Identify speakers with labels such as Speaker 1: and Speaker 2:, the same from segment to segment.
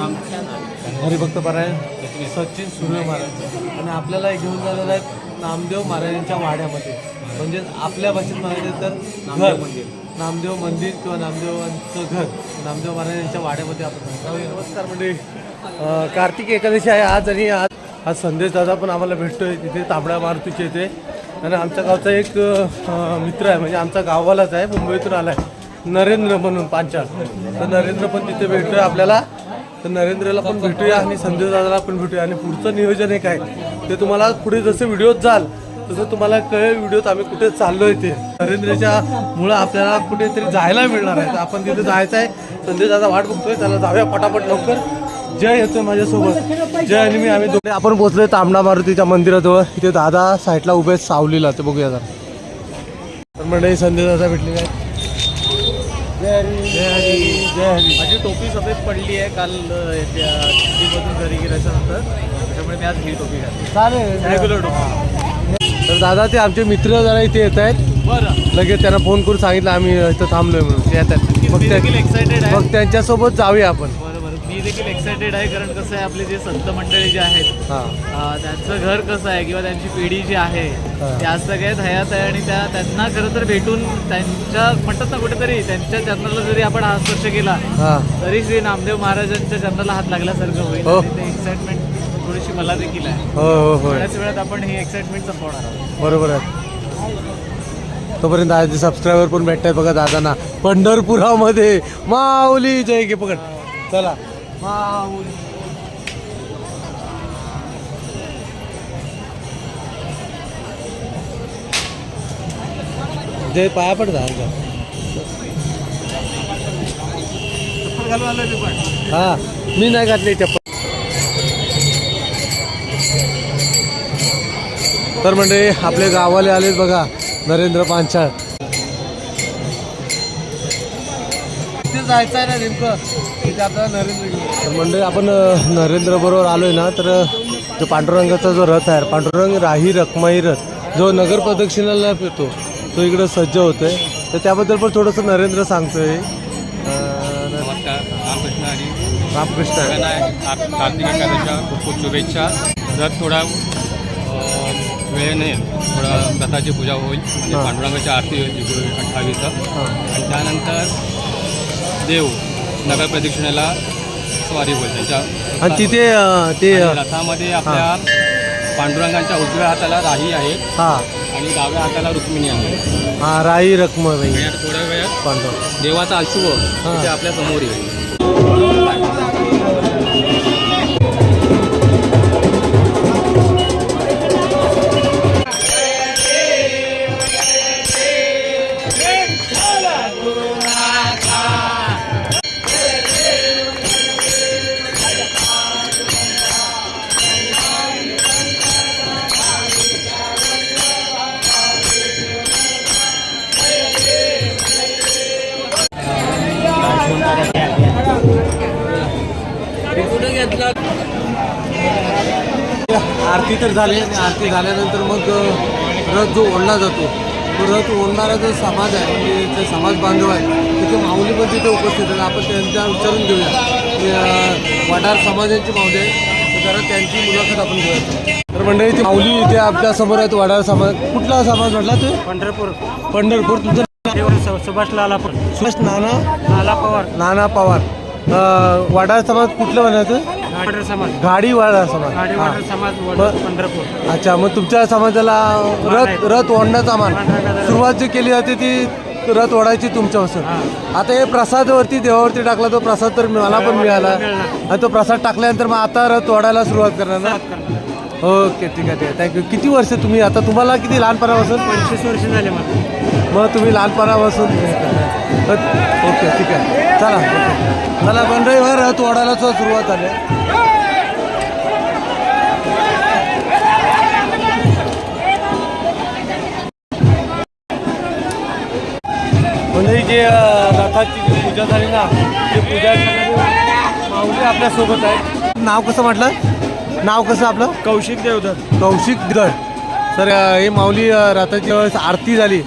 Speaker 1: हरिभक्त पारायण सचिन सूर्य महाराज. आणि आपल्याला घेऊन जाणार आहेत नामदेव महाराजांच्या वाड्यामध्ये. म्हणजे आपल्या भाषेत म्हणायचं तर घर. नामदेव मंदिर. किंवा नामदेवांचं घर. नामदेव महाराजांच्या वाड्यामध्ये आपण. नमस्कार म्हणजे कार्तिक एकादशी आहे आज आणि आज आज संदेश दादा पण आम्हाला भेटतोय तिथे तांबड्या मारुतीच्या इथे. आणि आमच्या गावचा एक मित्र आहे म्हणजे आमचा गाववालाच आहे मुंबईतून आला आहे नरेंद्र म्हणून पांचाळ. तर नरेंद्र पण तिथे भेटतोय आपल्याला. तर नरेंद्रला पण भेटूया आणि संजय दादाला पण भेटूया. आणि पुढचं नियोजन एक आहे ते तुम्हाला पुढे जसं व्हिडिओत जाल तसं तुम्हाला कळेल व्हिडिओत आम्ही कुठे चाललोय ते. नरेंद्रच्या मुळे आपल्याला कुठेतरी जायला मिळणार आहे. तर आपण तिथे जायचं आहे. संजय दादा वाट बघतोय. त्याला जाऊया पटापट लवकर. जय येतोय माझ्यासोबत. जय आणि मी आम्ही दोघे आपण पोहोचलोय तांबडा मारुतीच्या मंदिराजवळ. इथे दादा साईडला उभे आहेत सावलीला. ते बघूया जरा. तर मंडळी संजय दादा भेटले काय
Speaker 2: माझी टोपी सफेद पडली आहे काल त्या दिल्लीमधून घरी गेल्याच्यानंतर त्याच्यामुळे मी आज ही टोपी घातली.
Speaker 1: चालेल.
Speaker 2: रेग्युलर टोपी.
Speaker 1: तर दादा ते आमचे मित्र जरा इथे येत आहेत.
Speaker 2: बरं.
Speaker 1: लगेच त्यांना फोन करून सांगितलं आम्ही इथं थांबलोय म्हणून. येत आहेत मग
Speaker 2: एक्सायटेड
Speaker 1: त्यांच्यासोबत जाऊया आपण.
Speaker 2: मी देखील एक्सायटेड आहे कारण कसं आहे आपले जे संत मंडळी जे आहेत
Speaker 1: हां.
Speaker 2: अ, त्यांचं घर कसं आहे किंवा त्यांची पिढी जी आहे
Speaker 1: हा.
Speaker 2: त्या सगळ्यात हयात आहे आणि त्या त्यांना खरं तर भेटून त्यांच्या म्हणतात ना कुठेतरी त्यांच्या चरणाला जरी आपण हात स्पर्श केला
Speaker 1: हां.
Speaker 2: तरी श्री नामदेव महाराजांच्या चरणाला हात लागल्यासारखं होईल.
Speaker 1: हो.
Speaker 2: आणि ते एक्साइटमेंट थोडीशी मला देखील आहे.
Speaker 1: हो हो हो.
Speaker 2: थोड्याच वेळात आपण ही एक्साइटमेंट संपवणार आहोत.
Speaker 1: बरोबर आहे. तोपर्यंत आज सबस्क्रायबर पण भेटतायत बघा दादांना. पंढरपुरामध्ये माऊली जय घे पकड. चला. पाया पड जा
Speaker 2: मी पण
Speaker 1: हा मी नाही घातली चप्पल. तर म्हणजे आपले गावाले आलेत बघा नरेंद्र पांचाळ. तिथे जायचं आहे ना नेमकं? तर म्हणजे आपण अं, नरेंद्र बरोबर आलोय ना तर जो पांडुरंगाचा जो रथ आहे पांडुरंग राही रखमाई रथ जो नगर प्रदक्षिणाला फिरतो तो इकडं सज्ज होतोय तर त्याबद्दल पण थोडंसं नरेंद्र सांगतोय अं,
Speaker 3: नमस्कार रामकृष्ण आणि
Speaker 1: रामकृष्ण आहे.
Speaker 3: आ- कार्तिक एकादशा खूप खूप शुभेच्छा जर थोडा वेळेने थोडा रथाची पूजा होईल म्हणजे. पांडुरंगाची आरती होईल अठ्ठावीस. आणि त्यानंतर देव नगर प्रदक्षिणेला स्वारी होईल त्यांच्या
Speaker 1: आणि तिथे अं, ते
Speaker 3: आणि
Speaker 1: अं,
Speaker 3: रथामध्ये आपल्या पांडुरंगाच्या उजव्या हाताला राही आहे
Speaker 1: हा.
Speaker 3: आणि डाव्या हाताला रुक्मिणी आहे.
Speaker 1: हा राई
Speaker 3: आता थोड्या वेळात
Speaker 1: पांडव.
Speaker 3: देवाचा अशुभ आपल्यासमोर येईल.
Speaker 1: आरती तर झाली आणि आरती झाल्यानंतर मग रथ जो ओढला जातो तो रथ ओढणारा जो समाज आहे म्हणजे जे समाज बांधव आहे तिथे माऊली पण तिथे उपस्थित आहेत. आपण त्यांच्या विचारून घेऊया. वडार समाजाची माऊली आहे तर जरा त्यांची मुलाखत आपण घेऊया. तर मंडळी ती माऊली इथे आपल्यासमोर आहेत वडार समाज. कुठला समाज म्हटला ते?
Speaker 2: पंढरपूर.
Speaker 1: पंढरपूर. तुमचं
Speaker 2: सुभाष लालापूर
Speaker 1: सुभाष नाना?
Speaker 2: लाला पवार.
Speaker 1: नाना पवार. वडार समाज कुठलं म्हणायचं?
Speaker 2: गाडी समाज.
Speaker 1: गाडी वडार समाज.
Speaker 2: गाडी. समाज
Speaker 1: ब-
Speaker 2: पंढरपूर.
Speaker 1: अच्छा मग तुमच्या समाजाला रथ रथ ओढण्याचा मान. सुरुवात जी केली जाते ती रथ ओढायची तुमच्यापासून. आता हे प्रसादवरती देवावरती टाकला तो प्रसाद तर मला पण मिळाला. आणि तो प्रसाद टाकल्यानंतर मग आता रथ ओढायला सुरुवात करणार ना? ओके ठीक आहे ठीक आहे. थँक्यू किती वर्ष तुम्ही आता तुम्हाला किती लहानपणापासून?
Speaker 2: पंचवीस वर्ष झाले मला.
Speaker 1: मग तुम्ही लहानपणापासून? ओके ठीक आहे. चला. चला मंडळीवर रथ ओढायला सुद्धा सुरुवात झाली. म्हणजे जे रथाची जी पूजा झाली ना ती पूजा माऊली आपल्यासोबत आहे नाव कसं म्हटलं? नाव कसं आपलं?
Speaker 2: कौशिक देवधर.
Speaker 1: कौशिक गड तर अ, ही माऊली रथाची वेळेस आरती झाली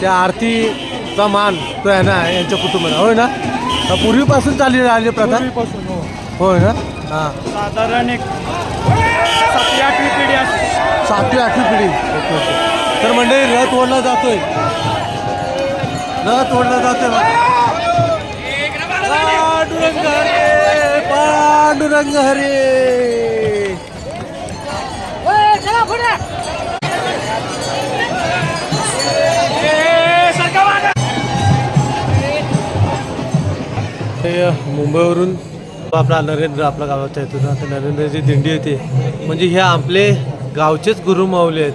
Speaker 1: त्या आरतीचा मान तो आहे ना यांच्या कुटुंबाला. होय ना? अ, पूर्वीपासून चालली आली प्रथा? होय ना हां.
Speaker 4: साधारण एक सातवी आठवी पिढी असते
Speaker 1: सातवी आठवी पिढी. Okay okay. तर मंडळी रथ ओढला जातोय. रथ ओढला जातोय पांडुरंग हरे पांडुरंग हरे. हे मुंबईवरून आपला नरेंद्र आपल्या गावाचा येतो. ना तर नरेंद्रची दिंडी येते म्हणजे हे आपले गावचेच गुरु माऊली आहेत.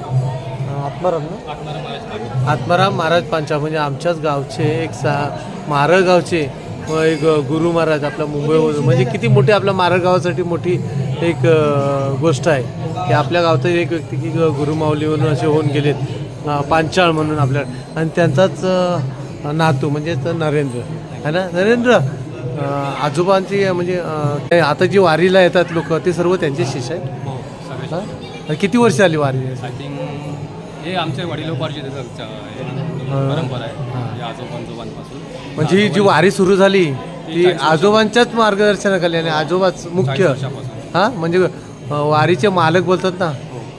Speaker 1: आत्माराम ना? आत्माराम महाराज पांचा म्हणजे आमच्याच गावचे एक सा मारळ गावचे व एक गुरु महाराज आपल्या मुंबईवरून. म्हणजे किती मोठी आपल्या मारळ गावासाठी मोठी एक गोष्ट आहे. की आपल्या गावचा एक व्यक्ती की गुरु माऊली म्हणून असे होऊन गेलेत. पांचाळ म्हणून आपल्या. आणि त्यांचाच नातू म्हणजे नरेंद्र. है ना? नरेंद्र आजोबांची म्हणजे आता जी वारीला येतात लोक ते सर्व त्यांचे शिष्य आहेत.
Speaker 3: हो
Speaker 1: हा? किती वर्ष आली वारी?
Speaker 3: आय थिंक हे आमचे वडिलोपार्जित परंपरा आहे या आजोबांजोबांपासून.
Speaker 1: म्हणजे ही जी वारी सुरू झाली ती आजोबांच्याच मार्गदर्शनाखाली आणि आजोबाच मुख्य. हा? म्हणजे वारीचे मालक बोलतात ना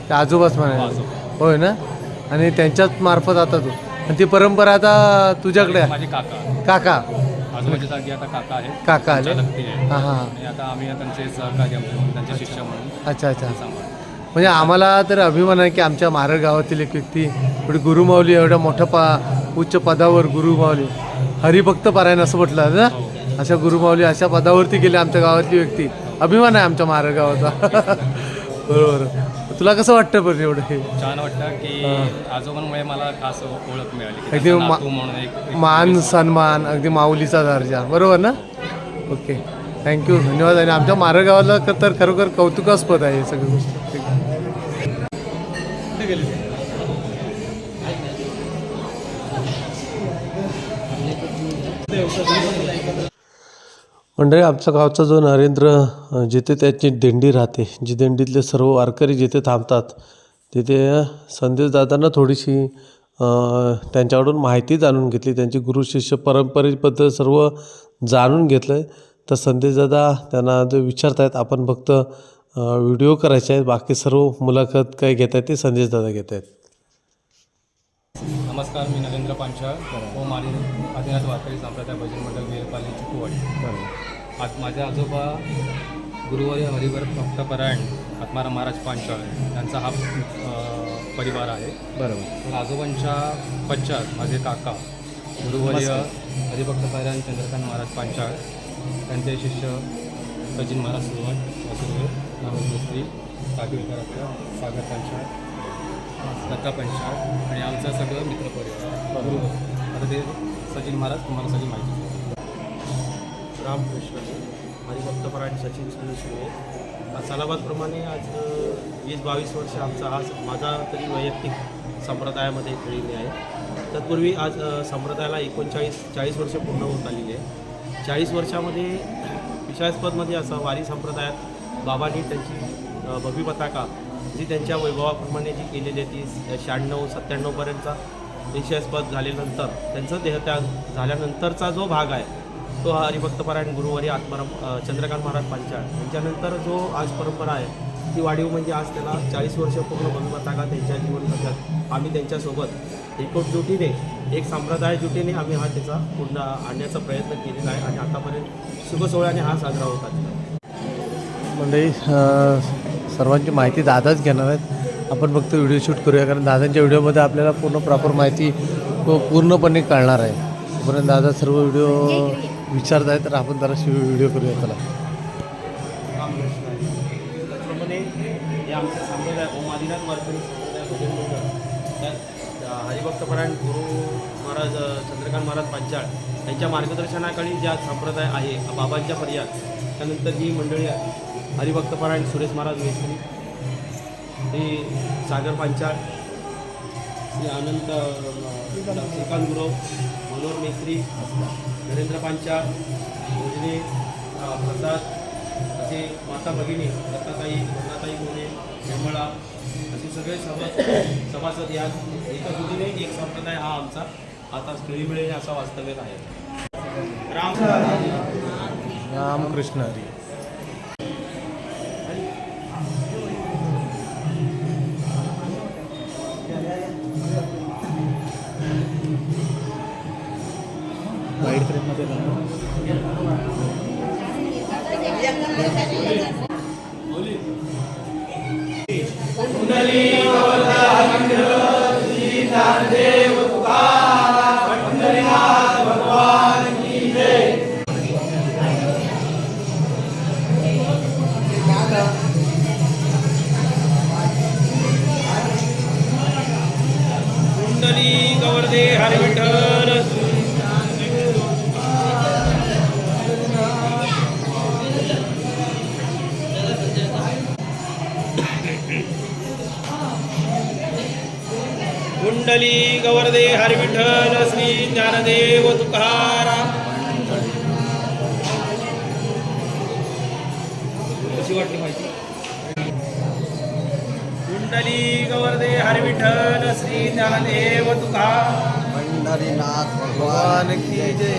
Speaker 1: ते आजोबाच म्हणाले. होय ना? आणि त्यांच्याच मार्फत आता तू. आणि ती परंपरा आता तुझ्याकडे आहे.
Speaker 3: काका.
Speaker 1: काका.
Speaker 3: आजोबाच्या जागी आता काका आहेत.
Speaker 1: काका आले? हां हां.
Speaker 3: आणि आता आम्ही त्यांचे सहकारी आमचे म्हणून त्यांचे शिष्य म्हणून
Speaker 1: अच्छा अच्छा.
Speaker 3: सांभाळतो.
Speaker 1: म्हणजे आम्हाला तर अभिमान आहे की आमच्या मारळ गावातील एक व्यक्ती एवढी गुरुमाऊली एवढ्या मोठ्या पा उच्च पदावर गुरुमाऊली हरिभक्त पारायण असं म्हटलं ना? अशा गुरुमाऊली अशा पदावरती गेले आमच्या गावातली व्यक्ती. अभिमान आहे आमच्या मारळ गावाचा. बरोबर. तुला कसं वाटतं बरं एवढं हे?
Speaker 3: छान वाटतं की आजोबांमुळे मला खास ओळख मिळाली
Speaker 1: अगदी
Speaker 3: त्यांचा
Speaker 1: मा-
Speaker 3: नातू म्हणून एक एक
Speaker 1: मान सन्मान अगदी माऊलीचा दर्जा. बरोबर ना? ओके. थँक्यू धन्यवाद. आणि आमच्या मारळ गावाला क- तर खरोखर कौतुकास्पद आहे हे सगळी गोष्ट. ठीक आहे. मंडळी आमच्या गावचा जो नरेंद्र जिथे त्याची दिंडी राहते जी दिंडीतले सर्व वारकरी जिथे थांबतात तिथे संदेश दादांना थोडीशी त्यांच्याकडून माहिती जाणून घेतली त्यांची गुरु शिष्य परंपरेबद्दल सर्व जाणून घेतलं तर संदेशदादा त्यांना जो विचारत आहेत आपण फक्त व्हिडिओ करायचे आहेत बाकी सर्व मुलाखत काय घेत आहेत ते संदेशदादा घेत आहेत
Speaker 3: नमस्कार मी नरेंद्र पांचाळ व माली आदिनाथ वारकरी संप्रदाय भजन मंडळ. आज माझे आजोबा गुरुवारी हरिवर भक्तपरायण आत्माराम महाराज पांचाळ यांचा हा परिवार आहे.
Speaker 1: बरोबर.
Speaker 3: तर आजोबांच्या पश्चात माझे काका गुरुवारी हरिभक्तपरायण चंद्रकांत महाराज पांचाळ त्यांचे शिष्य सचिन महाराज सुरवट सुरवे मिस्त्री सागरकर सागर पांचाळ दत्ता पंचाळ आणि आमचं सगळं मित्रपरिवार. बरोबर. आता ते सचिन महाराज तुम्हाला सगळी माहिती. देतील.
Speaker 5: रामकृष्ण हरिभक्तपरायण सचिन सुरे सलाबादप्रमाणे आज वीस बावीस वर्ष आमचा हा माझा तरी वैयक्तिक संप्रदायामध्ये खेळलेली आहे तत्पूर्वी आज संप्रदायाला एकोणचाळीस चाळीस वर्ष पूर्ण होत आलेली आहे चाळीस वर्षामध्ये विषयास्पदमध्ये असं वारी संप्रदायात बाबांनी त्यांची अ, पताका जी त्यांच्या वैभवाप्रमाणे जी केलेली आहे ती शहाण्णव सत्त्याण्णवपर्यंतचा विषयास्पद झाल्यानंतर त्यांचं देहत्याग झाल्यानंतरचा जो भाग आहे तो हा हरिभक्तपरायण गुरुवारी आत्माराम चंद्रकांत महाराज पांचाळ. यांच्यानंतर जो आज परंपरा आहे ती वाढीव म्हणजे आज त्याला चाळीस वर्ष पूर्ण भगवतागा त्यांच्या जीवन आम्ही त्यांच्यासोबत एकजुटीने एक संप्रदाय जुटीने आम्ही हा त्याचा पुन्हा आणण्याचा प्रयत्न केलेला आहे आणि आतापर्यंत शुभसोहळ्याने हा साजरा होतात
Speaker 1: मंडळी सर्वांची माहिती दादाच घेणार आहेत. आपण फक्त व्हिडिओ शूट करूया कारण दादांच्या व्हिडिओमध्ये आपल्याला पूर्ण प्रॉपर माहिती पूर्णपणे कळणार आहे. तोपर्यंत दादा सर्व व्हिडिओ विचारत आहे तर आपण जराशी व्हिडिओ करूया त्याला
Speaker 5: त्याचप्रमाणे संप्रदाय ओम वारकरी संप्रदाय भजन मंडळ त्यात हरिभक्तपरायण गुरु महाराज चंद्रकांत महाराज पांचाळ यांच्या मार्गदर्शनाखाली ज्या संप्रदाय आहे बाबांच्या पर्याय त्यानंतर ही मंडळी आहे हरिभक्तपरायण सुरेश महाराज मेस्त्री हे सागर पांचाळ श्री अनंत श्रीकांत गुरु मनोहर मेस्त्री नरेंद्र पांच्या योजने प्रसाद असे माता भगिनी दत्ताताई रत्नाताई मोरे निर्मळा असे सगळे सभास सभासद या एका एक संप्रदाय हा आमचा. आता मिळेल असा वास्तव्यात आहे. राम
Speaker 1: रामकृष्ण हरी.
Speaker 5: कुंडली गवर्दे विठ्ठल कुंडली गवर्दे हरी विठ्ठल श्री ज्ञानदेव तुकाराम. कशी वाटली माहिती? कुंडली गवर्दे हरी विठ्ठल श्री ज्ञानदेव तुका।
Speaker 1: पंढरीनाथ भगवान की जय।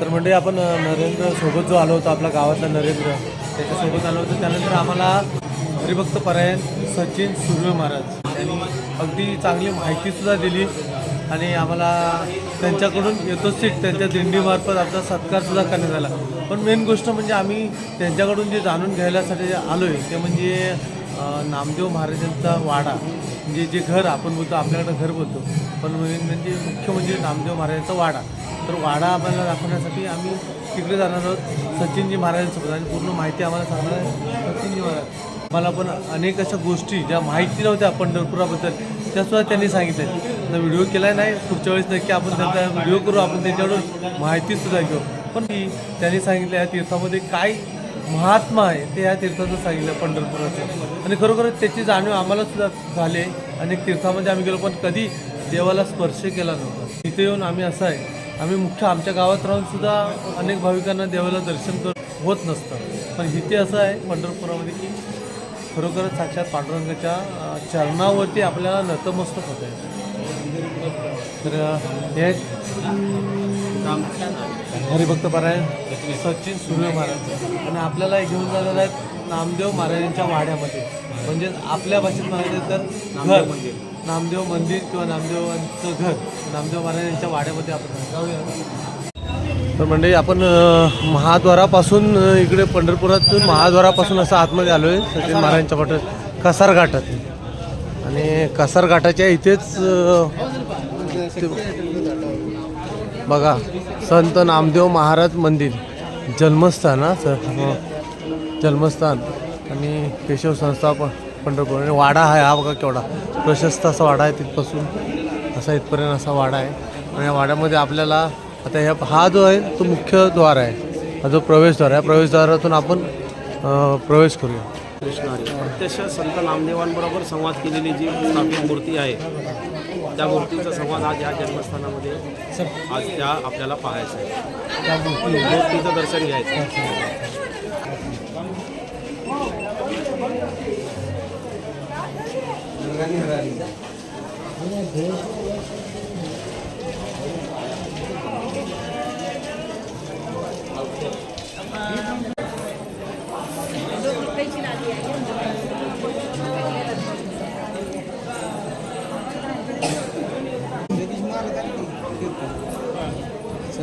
Speaker 1: तर म्हणजे आपण नरेंद्र सोबत जो आलो होतो आपल्या गावातला नरेंद्र त्याच्यासोबत आलो होतो. त्यानंतर आम्हाला हरिभक्त परायण सचिन सुर्वे महाराज त्यांनी अगदी चांगली माहितीसुद्धा दिली. आणि आम्हाला त्यांच्याकडून यथोचित त्यांच्या दिंडीमार्फत आमचा सत्कारसुद्धा करण्यात आला. पण मेन गोष्ट म्हणजे आम्ही त्यांच्याकडून जे जाणून घ्यायसाठी आलो आहे ते म्हणजे नामदेव महाराजांचा वाडा म्हणजे जे घर आपण बोलतो आपल्याकडं घर बोलतो पण मेन म्हणजे मुख्य म्हणजे नामदेव महाराजांचा वाडा. तर वाडा आम्हाला दाखवण्यासाठी आम्ही तिकडे जाणार आहोत सचिनजी महाराजांसोबत. आणि पूर्ण माहिती आम्हाला सांगणार आहे सचिनजी महाराज. मला पण अनेक अशा गोष्टी ज्या माहिती नव्हत्या पंढरपुराबद्दल त्यासुद्धा त्यांनी सांगितलं ना व्हिडिओ केला नाही पुढच्या वेळेस नक्की आपण त्यांचा व्हिडिओ करू आपण त्यांच्याकडून माहितीसुद्धा घेऊ. पण ती त्यांनी सांगितलं या तीर्थामध्ये काय महात्मा आहे ते या तीर्थाचं सांगितलं पंढरपुराचं. आणि खरोखर त्याची जाणीव आम्हाला सुद्धा झाली आहे. अनेक तीर्थामध्ये आम्ही गेलो पण कधी देवाला स्पर्श केला नव्हता. तिथे येऊन आम्ही असं आहे आम्ही मुख्य आमच्या गावात राहून सुद्धा अनेक भाविकांना देवाला दर्शन कर होत नसतं. पण इथे असं आहे पंढरपुरामध्ये की खरोखरच साक्षात पांडुरंगाच्या चरणावरती आपल्याला नतमस्तक होत आहे तर हे हरिभक्त परायण सचिन सुर्वे महाराज आणि आपल्याला घेऊन जाणार आहेत नामदेव महाराजांच्या वाड्यामध्ये. म्हणजे आपल्या भाषेत म्हणायचं तर घर. नामदेव मंदिर किंवा नामदेवांचं घर नामदेव महाराजांच्या वाड्यामध्ये आपण जाऊया. तर म्हणजे आपण महाद्वारापासून इकडे पंढरपुरातून महाद्वारापासून असं आतमध्ये आलो आहे सचिन महाराजांच्या पाठ कसारघाटात आणि कसारघाटाच्या इथेच बघा संत नामदेव महाराज मंदिर जन्मस्थान हा सर जन्मस्थान. आणि केशव संस्था पंढरपूर. आणि वाडा आहे हा बघा केवढा प्रशस्त असा वाडा आहे तिथपासून. असा इथपर्यंत असा वाडा आहे. आणि या वाड्यामध्ये आपल्याला आता ह्या हा जो आहे तो मुख्य द्वार आहे. हा जो प्रवेशद्वार आहे प्रवेशद्वारातून आपण प्रवेश करूया.
Speaker 5: प्रत्यक्ष संत नामदेवांबरोबर संवाद केलेली जी स्थापित मूर्ती आहे त्या मूर्तीचा संवाद आज या जन्मस्थानामध्ये आज त्या आपल्याला पाहायचा आहे. मूर्तीचं दर्शन घ्यायचं आहे.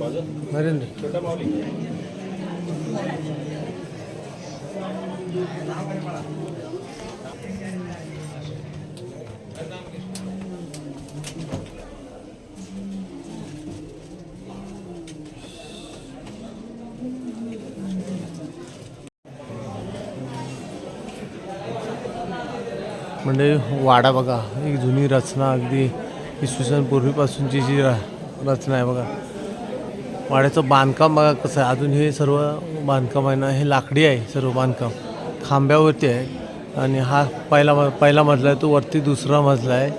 Speaker 1: नरेंद्र. म्हणजे वाडा बघा. एक जुनी रचना अगदी इसवी सन पूर्वीपासूनची जी रचना आहे बघा. वाड्याचं बांधकाम बघा कसं आहे. अजून हे सर्व बांधकाम आहे ना हे लाकडी आहे सर्व बांधकाम. खांब्यावरती आहे. आणि हा पहिला म पहिला मजला आहे तो वरती दुसरा मजला आहे.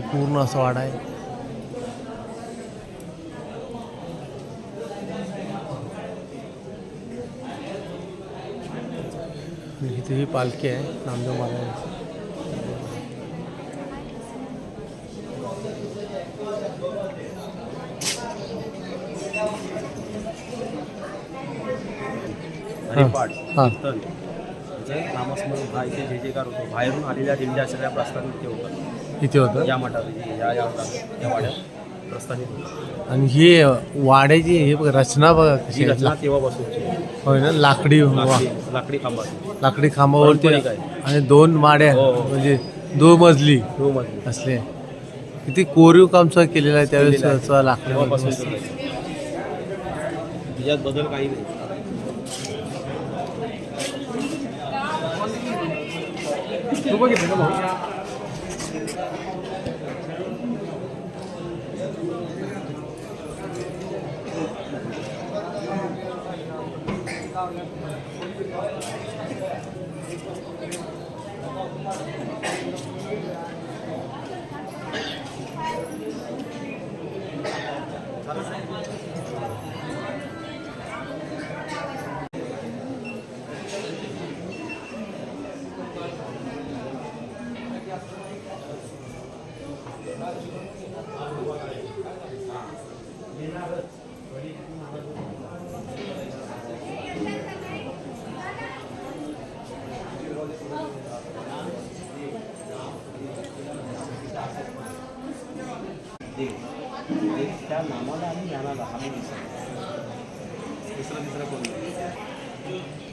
Speaker 1: पूर्ण असा वाडा आहे. इथे ही पालखी आहे नामदेव महाराजांची.
Speaker 5: कीर्तन म्हणजे नामस्मरण हा इथे जे जेकार होतो बाहेरून आलेल्या दिंड्या सगळ्या प्रस्थानित इथे होतात.
Speaker 1: इथे होतं
Speaker 5: या मठात या या या वाड्यात प्रस्थानित होतात.
Speaker 1: आणि हे वाड्याची हे बघ, रचना बघा कशी
Speaker 5: ही
Speaker 1: आहे.
Speaker 5: रचना तेव्हापासूनची
Speaker 1: होय ना? लाकडी वा-
Speaker 5: लाकडी लाकडी खांबाची
Speaker 1: लाकडी खांबावरती
Speaker 5: पारंपरिक आहे.
Speaker 1: आणि दोन माड्या
Speaker 5: हो, हो.
Speaker 1: म्हणजे दोन मजली असले. किती कोरीव काम सुद्धा केलेलं आहे त्यावेळेस
Speaker 5: केलेलं आहे.
Speaker 1: सुद्धा लाकडी
Speaker 5: तेव्हापासून बदल काही नाही. 소박이 내가 먹어. 다른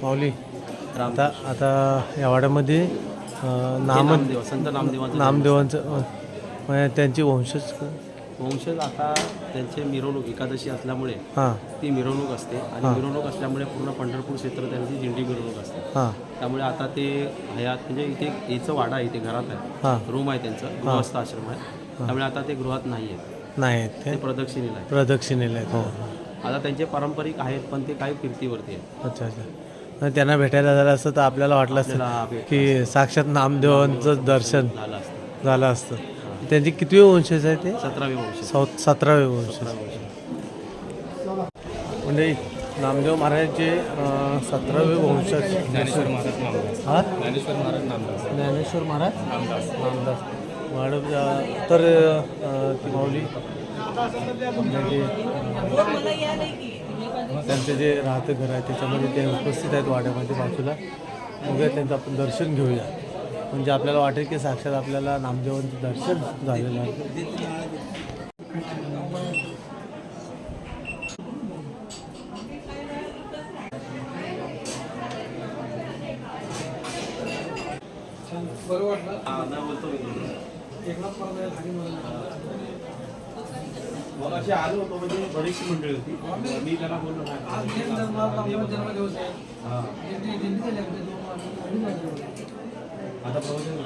Speaker 1: माऊली आता आता या वाड्यामध्ये नाम
Speaker 5: नामदेव संत नामदेवांचं
Speaker 1: नामदेवांचं म्हणजे त्यांची वंशज
Speaker 5: वंशज आता त्यांचे मिरवणूक एकादशी असल्यामुळे
Speaker 1: हां.
Speaker 5: ती मिरवणूक असते आणि. मिरवणूक असल्यामुळे पूर्ण पंढरपूर क्षेत्र त्यांची दिंडी मिरवणूक असते.
Speaker 1: हां.
Speaker 5: त्यामुळे आता ते हयात म्हणजे इथे याचं वाडा आहे इथे घरात आहे.
Speaker 1: हां.
Speaker 5: रूम आहे त्यांचं गृहस्थ आश्रम आहे. त्यामुळे आता ते गृहात नाही आहेत.
Speaker 1: नाही आहेत
Speaker 5: ते प्रदक्षिणेला आहे
Speaker 1: प्रदक्षिणेला आहेत हो.
Speaker 5: आता त्यांचे पारंपरिक आहेत पण ते काही फिरतीवरती आहेत.
Speaker 1: अच्छा अच्छा. त्यांना भेटायला झालं असतं तर आपल्याला वाटलं असतं की साक्षात नामदेवांचं दर्शन
Speaker 5: झालं असतं.
Speaker 1: त्यांची कितवे वंशज आहे ते?
Speaker 5: सतरावे वंश
Speaker 1: सतरावे म्हणजे नामदेव महाराजांचे सतरावे वंशज.
Speaker 3: ज्ञानेश्वर महाराज नामदास.
Speaker 1: हा?
Speaker 3: ज्ञानेश्वर महाराज नामदास.
Speaker 1: ज्ञानेश्वर महाराज
Speaker 3: नामदास.
Speaker 1: नामदास. मॅडम अं, तर माऊली. आपल्या जे अं, त्यांचं जे राहतं घर आहे त्याच्यामध्ये ते उपस्थित आहेत वाड्यामध्ये बाजूला. बघूया त्यांचं आपण दर्शन घेऊया. म्हणजे आपल्याला वाटेल की साक्षात आपल्याला नामदेवांचं दर्शन झालेलं आहे.
Speaker 5: मग असे आलो होतो म्हणजे बरीचशी मंडळी होती. मी त्याला बोललो हां आता प्रवचन.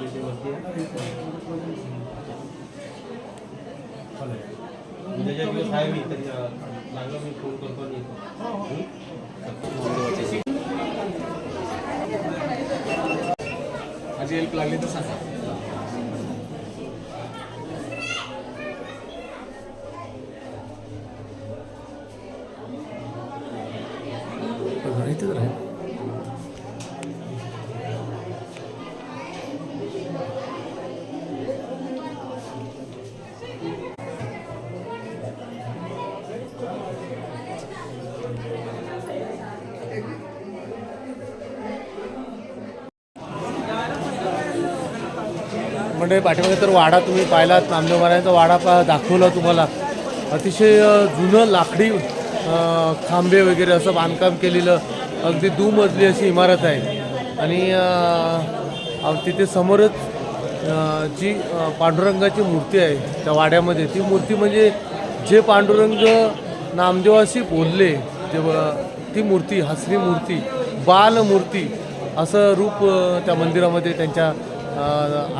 Speaker 5: उद्याच्या दिवस आहे मी त्याच्या लागलं मी फोन करतो आणि येतो. हं?
Speaker 3: माझी हेल्प लागली तर सांगा.
Speaker 1: मंडळी पाठीमागे तर वाडा तुम्ही पाहिलात नामदेव महाराजांचा वाडा पा दाखवला तुम्हाला. अतिशय जुनं लाकडी खांबे वगैरे असं बांधकाम केलेलं अगदी दुमजली अशी इमारत आहे. आणि तिथे समोरच जी पांडुरंगाची मूर्ती आहे त्या वाड्यामध्ये. ती मूर्ती म्हणजे जे पांडुरंग नामदेवाशी बोलले तेव्हा ती मूर्ती हसरी मूर्ती बालमूर्ती असं रूप त्या मंदिरामध्ये त्यांच्या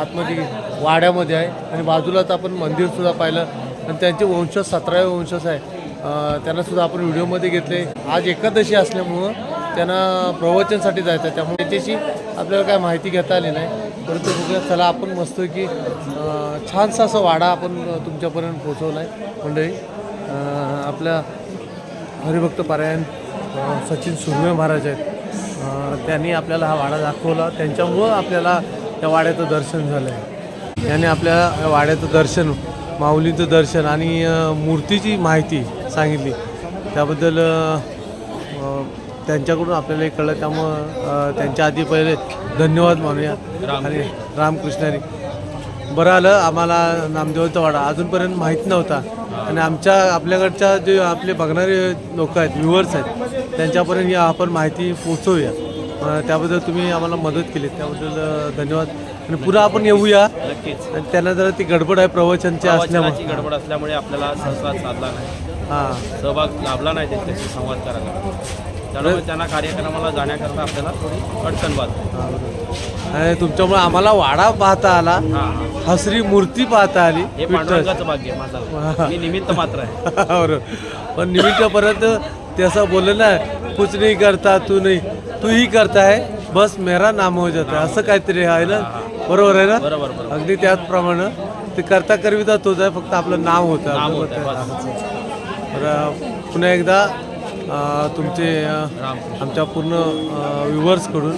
Speaker 1: आतमध्ये वाड्यामध्ये आहे. आणि बाजूलाच आपण मंदिरसुद्धा पाहिलं. आणि त्यांचे वंशज सतरावे वंशज आहे. त्यांनासुद्धा आपण व्हिडिओमध्ये घेतले. आज एकादशी असल्यामुळं त्यांना प्रवचनसाठी जायचं आहे त्यामुळे त्याच्याशी आपल्याला काय माहिती घेता आली नाही. परंतु बघूया चला आपण मस्त की छानसा असा वाडा आपण तुमच्यापर्यंत पोचवला आहे मंडळी आपल्या हरिभक्त पारायण सचिन सुर्वे महाराज आहेत. त्यांनी आपल्याला हा वाडा दाखवला. त्यांच्यामुळं आपल्याला त्या वाड्याचं दर्शन झालं आहे त्याने आपल्या वाड्याचं दर्शन माऊलीचं दर्शन आणि मूर्तीची माहिती सांगितली. त्याबद्दल त्यांच्याकडून आपल्याला हे कळलं. त्यामुळं त्यांच्या आधी पहिले धन्यवाद मानूया. आणि रामकृष्णारी बरं आलं आम्हाला नामदेवाचा वाडा अजूनपर्यंत माहीत नव्हता. आणि आमच्या आपल्याकडच्या जे आपले बघणारे लोक आहेत व्ह्युअर्स आहेत त्यांच्यापर्यंत ही आपण माहिती पोचवूया त्याबद्दल तुम्ही आम्हाला मदत केली. त्याबद्दल धन्यवाद. आणि पुन्हा आपण येऊया.
Speaker 5: नक्कीच.
Speaker 1: आणि त्यांना जरा ती गडबड आहे प्रवचनची
Speaker 5: प्रवचनाची
Speaker 1: असल्यामुळे
Speaker 5: गडबड असल्यामुळे आपल्याला संवाद साधला नाही.
Speaker 1: हां.
Speaker 5: सहभाग लाभला नाही त्यांच्याशी संवाद करायला. त्यामुळे त्यांना कार्यक्रमाला जाण्याकरता आपल्याला थोडी अडचण बात
Speaker 1: आणि तुमच्यामुळे आम्हाला वाडा पाहता आला.
Speaker 5: हां हां.
Speaker 1: हसरी मूर्ती पाहता आली.
Speaker 5: हे पांडुरंगाचं भाग्य आहे माझा. मी निमित्त मात्र आहे.
Speaker 1: बरोबर. पण निमित्त परत ते असं बोललं ना कुछ नाही करता तू नाही. तू ही करता है बस मेरा नाम हो जाता है. असं काहीतरी आहे ना? बरोबर आहे ना? अगदी त्याचप्रमाणे ते करता करविता तोच आहे फक्त आपलं नाव होतं. तर पुन्हा एकदा तुमचे आमच्या पूर्ण व्ह्युअर्सकडून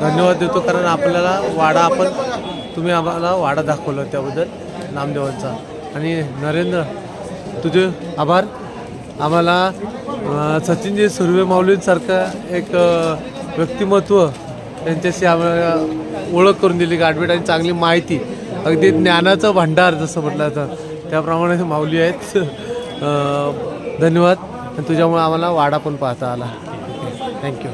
Speaker 1: धन्यवाद देतो. कारण आपल्याला वाडा आपण तुम्ही आम्हाला वाडा दाखवला त्याबद्दल नामदेवांचा. आणि नरेंद्र तुझे आभार. आम्हाला सचिनजी सुर्वे माऊलींसारखं एक व्यक्तिमत्व त्यांच्याशी आम्हाला ओळख करून दिली. गाठभेट आणि चांगली माहिती अगदी ज्ञानाचं भांडार जसं म्हटलं जातं त्याप्रमाणे माऊली आहेत. धन्यवाद. तुझ्यामुळे आम्हाला वाडा पण पाहता आला. थँक्यू